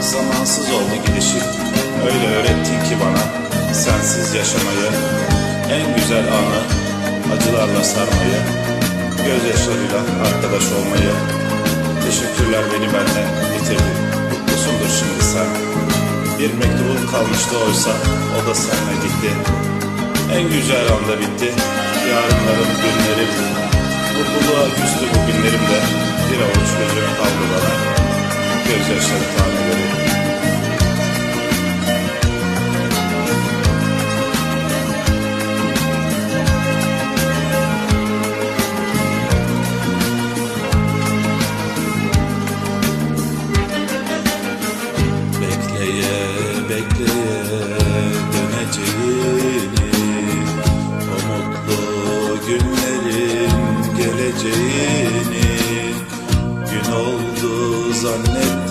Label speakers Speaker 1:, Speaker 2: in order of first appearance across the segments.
Speaker 1: Zamansız oldu gidişin Öyle öğrettin ki bana Sensiz yaşamayı En güzel anı Acılarla sarmayı Gözyaşlarıyla arkadaş olmayı. Teşekkürler beni benden bitirdin. Mutlusundur şimdi sen. Bir mektubun kalmıştı oysa O da seninle gitti. En güzel anda bitti Yarınlarım günlerim Mutluluğa küstü bugünlerim de. Bir avuç gözüm kaldı bana. Gözyaşları taneleri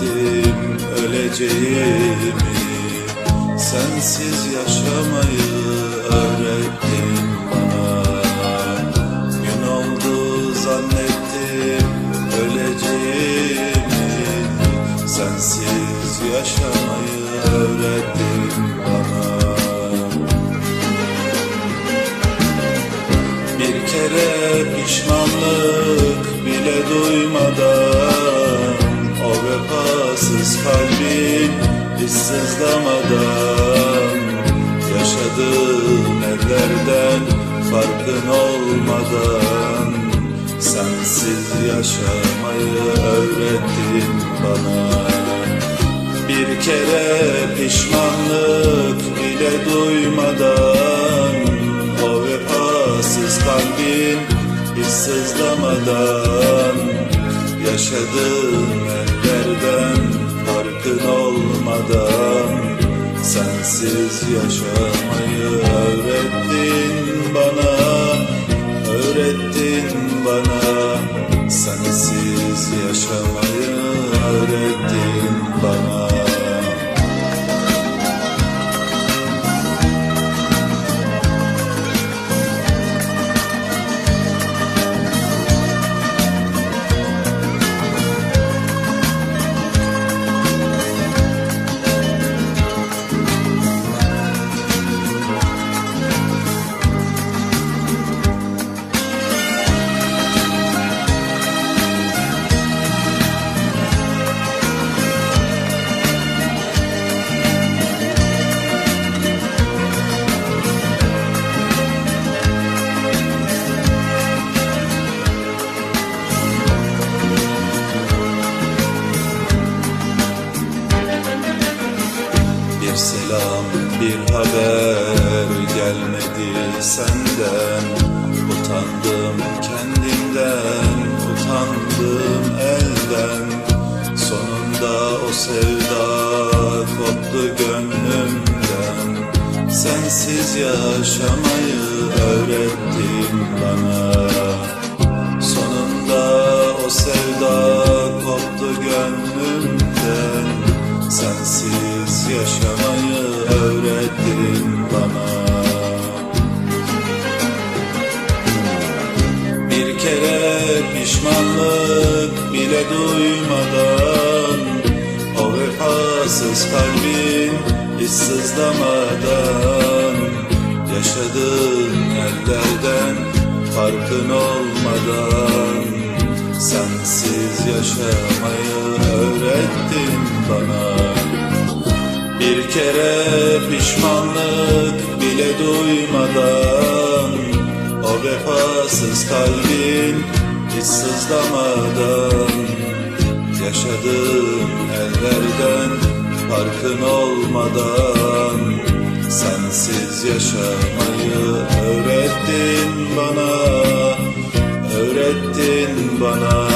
Speaker 1: zannettim öleceğimi Sensiz yaşamayı öğrettin bana. Gün oldu zannettim öleceğimi Sensiz yaşamayı öğrettin bana. Bir kere pişmanlık bile duymadan vefasız kalbin hiç sızlamadan Yaşadığın ellerden farkın olmadan Sensiz yaşamayı öğrettin bana. Bir kere pişmanlık bile duymadan O vefasız kalbin hiç sızlamadan Yaşadığın ellerden farkın olmadan Sensiz yaşamayı öğrettin bana Öğrettin bana. Sensiz yaşamayı senden Utandım kendimden, utandım elden. Sonunda o sevda koptu gönlümden. Sensiz yaşamayı öğrettin bana. Sonunda o sevda bile duymadan. O vefasız kalbin hiç sızlamadan. Yaşadığın ellerden farkın olmadan. Sensiz yaşamayı öğrettin bana. Bir kere pişmanlık bile duymadan. O vefasız kalbin hiç sızlamadan Yaşadığın ellerden farkın olmadan Sensiz yaşamayı öğrettin bana Öğrettin bana.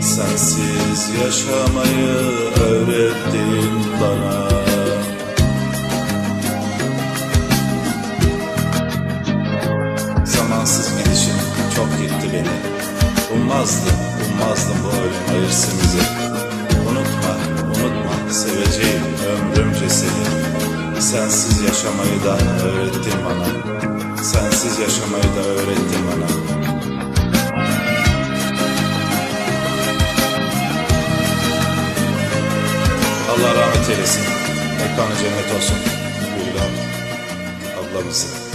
Speaker 1: Sensiz yaşamayı öğrettin Ummazdım, ummazdım bu ölüm ayırsın bizi Unutma, unutma seveceğim ömrümce seni Sensiz yaşamayı da öğrettin bana Sensiz yaşamayı da öğrettin bana Allah rahmet eylesin. Mekanı cennet olsun. Gülden ablamızı.